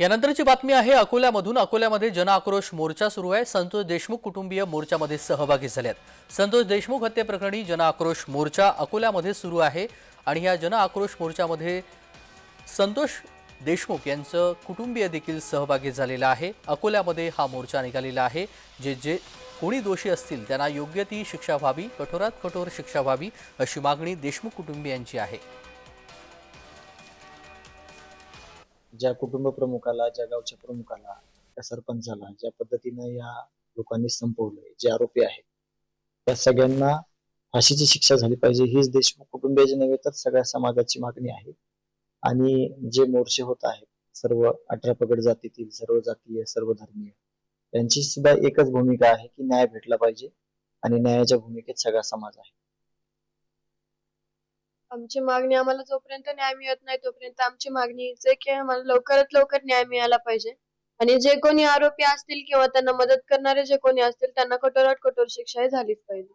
यानंतरची बातमी आहे अकोल्यामधून अकोल्यामध्ये जनआक्रोश मोर्चा सुरू आहे. संतोष देशमुख कुटुंबीय मोर्चामध्ये सहभागी झाले आहेत संतोष देशमुख हत्येप्रकरणी जनआक्रोश मोर्चा अकोल्यामध्ये सुरू आहे आणि या जनआक्रोश मोर्चामध्ये संतोष देशमुख यांचं कुटुंबीय देखील सहभागी झालेला आहे. अकोल्यामध्ये हा मोर्चा निघालेला आहे जे जे कोणी दोषी असतील त्यांना योग्य ती शिक्षा व्हावी कठोरात कठोर शिक्षा व्हावी अशी मागणी देशमुख कुटुंबियांची आहे. ज्या कुटुंब प्रमुखाला ज्या गावच्या प्रमुखाला त्या सरपंचाला ज्या पद्धतीनं या लोकांनी संपवलंय जे आरोपी आहेत त्या सगळ्यांना फाशीची शिक्षा झाली पाहिजे हीच देशमुख कुटुंबियाची नव्हे तर सगळ्या समाजाची मागणी आहे. आणि जे मोर्चे होत आहेत सर्व अठरा पगड जातीतील सर्व जातीय सर्व धर्मीय त्यांची सुद्धा एकच भूमिका आहे की न्याय भेटला पाहिजे आणि न्यायाच्या भूमिकेत सगळा समाज आहे. आमची मागणी आम्हाला जोपर्यंत न्याय मिळत नाही तोपर्यंत आमची मागणी हीच आहे की आम्हाला लवकरात लवकर न्याय मिळाला पाहिजे. आणि जे कोणी आरोपी असतील किंवा त्यांना मदत करणारे जे कोणी असतील त्यांना कठोरात कठोर शिक्षाही झालीच पाहिजे.